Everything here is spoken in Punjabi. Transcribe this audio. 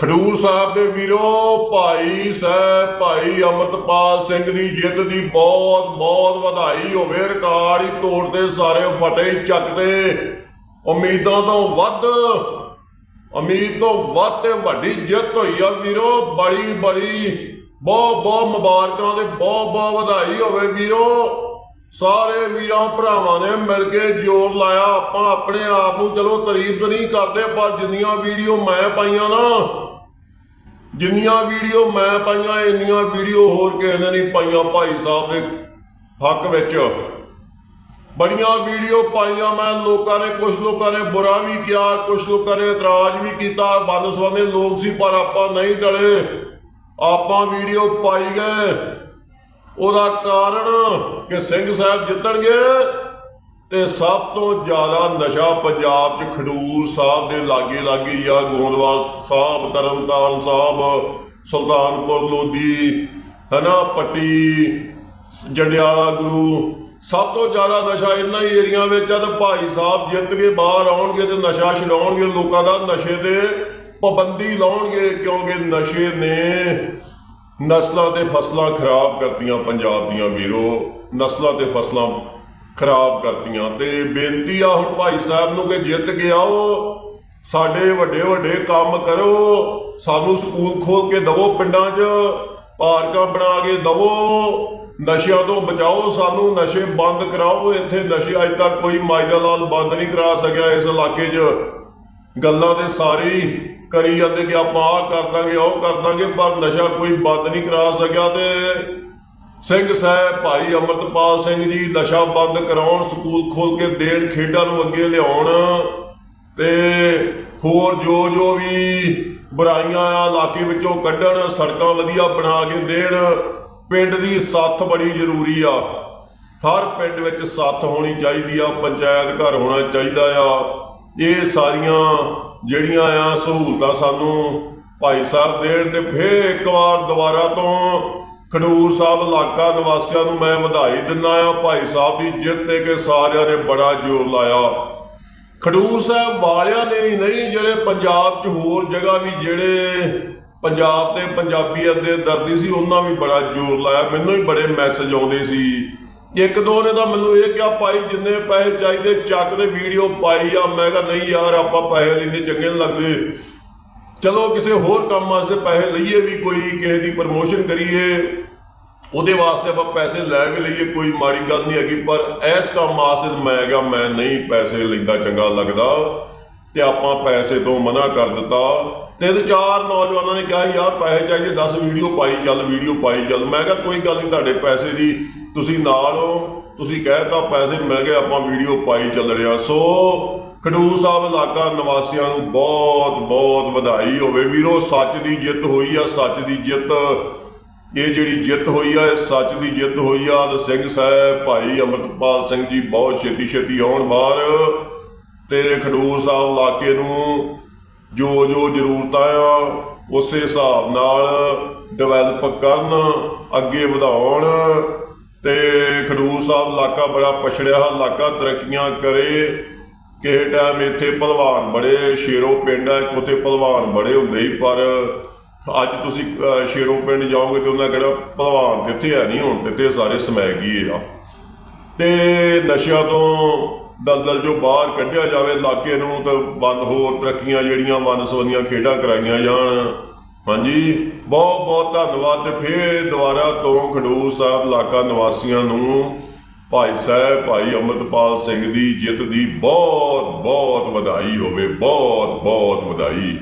ਖਡੂਰ ਸਾਹਿਬ ਦੇ ਵੀਰੋ, ਭਾਈ ਸਾਹਿਬ, ਭਾਈ ਅਮਰਤਪਾਲ ਸਿੰਘ ਦੀ ਜਿੱਤ ਦੀ ਬਹੁਤ ਬਹੁਤ ਵਧਾਈ ਹੋਵੇ, ਰਿਕਾਰਡ ਹੀ ਤੋੜਦੇ ਸਾਰੇ ਫਟੇ ਚੱਕਦੇ। ਉਮੀਦਾਂ ਤੋਂ ਵੱਧ, ਉਮੀਦ ਤੋਂ ਵੱਧ ਤੇ ਵੱਡੀ ਜਿੱਤ ਹੋਈ ਆ ਵੀਰੋ, ਬੜੀ ਬੜੀ, ਬਹੁਤ ਬਹੁਤ ਮੁਬਾਰਕਾਂ ਤੇ ਬਹੁਤ ਬਹੁਤ ਵਧਾਈ ਹੋਵੇ ਵੀਰੋ। ਸਾਰੇ ਵੀਰਾਂ ਭਰਾਵਾਂ ਨੇ ਮਿਲ ਕੇ ਜ਼ੋਰ ਲਾਇਆ, ਆਪਾਂ ਆਪਣੇ ਆਪ ਨੂੰ ਚਲੋ ਤਾਰੀਫ ਤਾਂ ਨਹੀਂ ਕਰਦੇ, ਪਰ ਜਿੰਨੀਆਂ ਵੀਡੀਓ ਮੈਂ ਪਾਈਆਂ ਨਾ ਜਿੰਨੀਆਂ ਵੀਡੀਓ ਮੈਂ ਪਾਈਆਂ, ਇੰਨੀਆਂ ਵੀਡੀਓ ਹੋਰ ਕਿਸੇ ਨੇ ਨਹੀਂ ਪਾਈਆਂ ਭਾਈ ਸਾਹਿਬ ਦੇ ਹੱਕ ਵਿੱਚ। ਬੜੀਆਂ ਵੀਡੀਓ ਪਾਈਆਂ ਮੈਂ, ਲੋਕਾਂ ਨੇ ਕੁਝ ਲੋਕਾਂ ਨੇ ਬੁਰਾ ਵੀ ਕਿਹਾ ਕੁਝ ਲੋਕਾਂ ਨੇ ਇਤਰਾਜ਼ ਵੀ ਕੀਤਾ ਬੰਦਸਵਾਨੇ ਲੋਕ ਸੀ, ਪਰ ਆਪਾਂ ਨਹੀਂ ਡਲੇ ਆਪਾਂ ਵੀਡੀਓ ਪਾਈ ਗਏ। ਉਹਦਾ ਕਾਰਨ ਕਿ ਸਿੰਘ ਸਾਹਿਬ ਜਿੱਤਣਗੇ ਤੇ ਸਭ ਤੋਂ ਜ਼ਿਆਦਾ ਨਸ਼ਾ ਪੰਜਾਬ 'ਚ ਖਡੂਰ ਸਾਹਿਬ ਦੇ ਲਾਗੇ ਲਾਗੇ ਜਾਂ ਗੋਂਦਵਾਲ ਸਾਹਿਬ, ਤਰਨਤਾਰਨ ਸਾਹਿਬ, ਸੁਲਤਾਨਪੁਰ, ਲੋਧੀ, ਹਨਾ, ਪੱਟੀ, ਜੰਡਿਆਲਾ ਗੁਰੂ, ਸਭ ਤੋਂ ਜ਼ਿਆਦਾ ਨਸ਼ਾ ਇਹਨਾਂ ਹੀ ਏਰੀਆ ਵਿੱਚ ਆ ਤੇ ਭਾਈ ਸਾਹਿਬ ਜਿੱਤ ਕੇ ਬਾਹਰ ਆਉਣਗੇ ਤੇ ਨਸ਼ਾ ਛਡਾਉਣਗੇ, ਲੋਕਾਂ ਦਾ ਨਸ਼ੇ ਤੇ ਪਾਬੰਦੀ ਲਾਉਣਗੇ ਕਿਉਂਕਿ ਨਸ਼ੇ ਨੇ ਨਸਲਾਂ ਤੇ ਫਸਲਾਂ ਖਰਾਬ ਕਰਤੀਆਂ ਪੰਜਾਬ ਦੀਆਂ ਵੀਰੋ, ਨਸਲਾਂ ਤੇ ਫਸਲਾਂ ਖਰਾਬ ਕਰਤੀਆਂ। ਤੇ ਬੇਨਤੀ ਆ ਹੁਣ ਭਾਈ ਸਾਹਿਬ ਨੂੰ ਕਿ ਜਿੱਤ ਕੇ ਆਓ, ਸਾਡੇ ਵੱਡੇ ਵੱਡੇ ਕੰਮ ਕਰੋ, ਸਾਨੂੰ ਸਕੂਲ ਖੋਲ ਕੇ ਦਵੋ ਪਿੰਡਾਂ 'ਚ, ਪਾਰਕਾਂ ਬਣਾ ਕੇ ਦਵੋ, ਨਸ਼ਿਆਂ ਤੋਂ ਬਚਾਓ, ਸਾਨੂੰ ਨਸ਼ੇ ਬੰਦ ਕਰਾਓ, ਇੱਥੇ ਨਸ਼ੇ ਅਜ ਤੱਕ ਕੋਈ ਮਾਈਦਾ ਲਾਲ ਬੰਦ ਨਹੀਂ ਕਰਾ ਸਕਿਆ ਇਸ ਇਲਾਕੇ 'ਚ। ਗੱਲਾਂ ਦੇ ਸਾਰੇ ਕਰੀ ਜਾਂਦੇ ਕਿ ਆਪਾਂ ਆਹ ਕਰ ਦਾਂਗੇ, ਉਹ ਕਰ ਦਾਂਗੇ, ਪਰ ਨਸ਼ਾ ਕੋਈ ਬੰਦ ਨਹੀਂ ਕਰਾ ਸਕਿਆ ਤੇ ਸਿੰਘ ਸਾਹਿਬ, ਭਾਈ ਅਮਰਤਪਾਲ ਸਿੰਘ ਜੀ, ਨਸ਼ਾ ਬੰਦ ਕਰਾਉਣ, ਸਕੂਲ ਖੋਲ ਕੇ ਦੇਣ, ਖੇਡਾਂ ਨੂੰ ਅੱਗੇ ਲਿਆਉਣ ਤੇ ਹੋਰ ਜੋ ਜੋ ਵੀ ਬੁਰਾਈਆਂ ਆ, ਇਲਾਕੇ ਵਿੱਚੋਂ ਕੱਢਣ, ਸੜਕਾਂ ਵਧੀਆ ਬਣਾ ਕੇ ਦੇਣ, ਪਿੰਡ ਦੀ ਸੱਥ ਬੜੀ ਜ਼ਰੂਰੀ ਆ। ਹਰ ਪਿੰਡ ਵਿੱਚ ਸੱਥ ਹੋਣੀ ਚਾਹੀਦੀ ਆ, ਪੰਚਾਇਤ ਘਰ ਹੋਣਾ ਚਾਹੀਦਾ ਆ। ਇਹ ਸਾਰੀਆਂ ਜਿਹੜੀਆਂ ਆ ਸਹੂਲਤਾਂ ਸਾਨੂੰ ਭਾਈ ਸਾਹਿਬ ਦੇਣ ਤੇ ਫੇਰ ਇੱਕ ਵਾਰ ਦੁਬਾਰਾ ਤੋਂ ਖਡੂਰ ਸਾਹਿਬ ਇਲਾਕਾ ਨਿਵਾਸੀਆਂ ਨੂੰ ਮੈਂ ਵਧਾਈ ਦਿੰਦਾ ਆ ਭਾਈ ਸਾਹਿਬ ਦੀ ਜਿੱਤ ਤੇ ਕਿ ਸਾਰਿਆਂ ਨੇ ਬੜਾ ਜ਼ੋਰ ਲਾਇਆ। ਖਡੂਰ ਸਾਹਿਬ ਵਾਲਿਆਂ ਨੇ ਹੀ ਨਹੀਂ, ਜਿਹੜੇ ਪੰਜਾਬ 'ਚ ਹੋਰ ਜਗ੍ਹਾ ਵੀ ਜਿਹੜੇ ਪੰਜਾਬ ਤੇ ਪੰਜਾਬੀਅਤ ਦੇ ਦਰਦੀ ਸੀ, ਉਹਨਾਂ ਵੀ ਬੜਾ ਜ਼ੋਰ ਲਾਇਆ। ਮੈਨੂੰ ਹੀ ਬੜੇ ਮੈਸੇਜ ਆਉਂਦੇ ਸੀ। ਇੱਕ ਦੋ ਨੇ ਤਾਂ ਮੈਨੂੰ ਇਹ ਕਿਹਾ, ਭਾਈ, ਜਿੰਨੇ ਪੈਸੇ ਚਾਹੀਦੇ, ਚੱਕ ਦੇ ਵੀਡੀਓ ਪਾਈ ਆ। ਮੈਂ ਕਿਹਾ, ਨਹੀਂ ਯਾਰ, ਆਪਾਂ ਪੈਸੇ ਲੈਂਦੇ, ਚੰਗੇ ਨਹੀਂ ਲੱਗਦੇ। ਚਲੋ ਕਿਸੇ ਹੋਰ ਕੰਮ ਵਾਸਤੇ ਪੈਸੇ ਲਈਏ ਵੀ ਕੋਈ ਕਿਸੇ ਦੀ ਪ੍ਰਮੋਸ਼ਨ ਕਰੀਏ, ਉਹਦੇ ਵਾਸਤੇ ਆਪਾਂ ਪੈਸੇ ਲੈ ਵੀ ਲਈਏ, ਕੋਈ ਮਾੜੀ ਗੱਲ ਨਹੀਂ ਹੈਗੀ, ਪਰ ਇਸ ਕੰਮ ਵਾਸਤੇ ਮੈਂ ਕਿਹਾ ਮੈਂ ਨਹੀਂ ਪੈਸੇ ਲੈਂਦਾ ਚੰਗਾ ਲੱਗਦਾ। ਤੇ ਆਪਾਂ ਪੈਸੇ ਤੋਂ ਮਨਾ ਕਰ ਦਿੱਤਾ। ਤਿੰਨ ਚਾਰ ਨੌਜਵਾਨਾਂ ਨੇ ਕਿਹਾ, ਯਾਰ ਪੈਸੇ ਚਾਹੀਦੇ 10 ਵੀਡੀਓ ਪਾਈ ਚੱਲ, ਵੀਡੀਓ ਪਾਈ ਚੱਲ। ਮੈਂ ਕਿਹਾ, ਕੋਈ ਗੱਲ ਨਹੀਂ, ਤੁਹਾਡੇ ਪੈਸੇ ਦੀ ਤੁਸੀਂ ਨਾਲ ਹੋ, ਤੁਸੀਂ ਕਹਿਤਾ ਪੈਸੇ ਮਿਲ ਗਏ, ਆਪਾਂ ਵੀਡੀਓ ਪਾਈ ਚੱਲ ਰਿਹਾ ਸੋ ਖਡੂਰ ਸਾਹਿਬ ਇਲਾਕਾ ਨਿਵਾਸੀਆਂ ਨੂੰ ਬਹੁਤ ਬਹੁਤ ਵਧਾਈ ਹੋਵੇ। ਵੀਰੋ, ਸੱਚ ਦੀ ਜਿੱਤ ਹੋਈ ਆ, ਸੱਚ ਦੀ ਜਿੱਤ। ਇਹ ਜਿਹੜੀ ਜਿੱਤ ਹੋਈ ਆ, ਇਹ ਸੱਚ ਦੀ ਜਿੱਤ ਹੋਈ ਆ। ਤੇ ਸਿੰਘ ਸਾਹਿਬ, ਭਾਈ ਅਮਰਤਪਾਲ ਸਿੰਘ ਜੀ ਬਹੁਤ ਛੇਤੀ ਛੇਤੀ ਆਉਣ ਬਾਹਰ। ਤੇ ਖਡੂਰ ਸਾਹਿਬ ਇਲਾਕੇ ਨੂੰ ਜੋ ਜੋ ਜ਼ਰੂਰਤਾਂ ਆ, ਉਸੇ ਹਿਸਾਬ ਨਾਲ ਡਿਵੈਲਪ ਕਰਨ, ਅੱਗੇ ਵਧਾਉਣ। ਤੇ ਖਡੂਰ ਸਾਹਿਬ ਇਲਾਕਾ ਬੜਾ ਪਛੜਿਆ, ਇਲਾਕਾ ਤਰੱਕੀਆਂ ਕਰੇ। ਕਿਸੇ ਟਾਈਮ ਇੱਥੇ ਭਲਵਾਨ ਬੜੇ ਸ਼ੇਰੋ ਪਿੰਡ ਆ ਉੱਥੇ ਭਲਵਾਨ ਬੜੇ ਹੁੰਦੇ ਸੀ ਪਰ ਅੱਜ ਤੁਸੀਂ ਅਹ, ਸ਼ੇਰੋ ਪਿੰਡ ਜਾਓਗੇ ਤੇ ਉਹਨਾਂ ਕਿਹੜਾ ਭਲਵਾਨ ਕਿੱਥੇ ਹੈ ਨਹੀਂ ਹੁਣ ਤੇ ਸਾਰੇ ਸਮੈਗੀ ਆ। ਤੇ ਨਸ਼ਿਆਂ ਤੋਂ ਦਲਦਲ ਜੋ ਬਾਹਰ ਕੱਢਿਆ ਜਾਵੇ ਇਲਾਕੇ ਨੂੰ ਤੇ ਬੰਦ ਹੋਰ ਤਰੱਕੀਆਂ ਜਿਹੜੀਆਂ ਵਨਸਵੰਦੀਆਂ ਖੇਡਾਂ ਕਰਾਈਆਂ ਜਾਣ। ਹਾਂਜੀ ਬਹੁਤ ਬਹੁਤ ਧੰਨਵਾਦ ਤੇ ਫੇਰ ਦੁਬਾਰਾ ਤੋਂ ਖਡੂਰ ਸਾਹਿਬ ਇਲਾਕਾ ਨਿਵਾਸੀਆਂ ਨੂੰ ਭਾਈ ਸਾਹਿਬ, ਭਾਈ ਅਮਰਤਪਾਲ ਸਿੰਘ ਦੀ ਜਿੱਤ ਦੀ ਬਹੁਤ ਬਹੁਤ ਵਧਾਈ ਹੋਵੇ ਬਹੁਤ ਬਹੁਤ ਵਧਾਈ।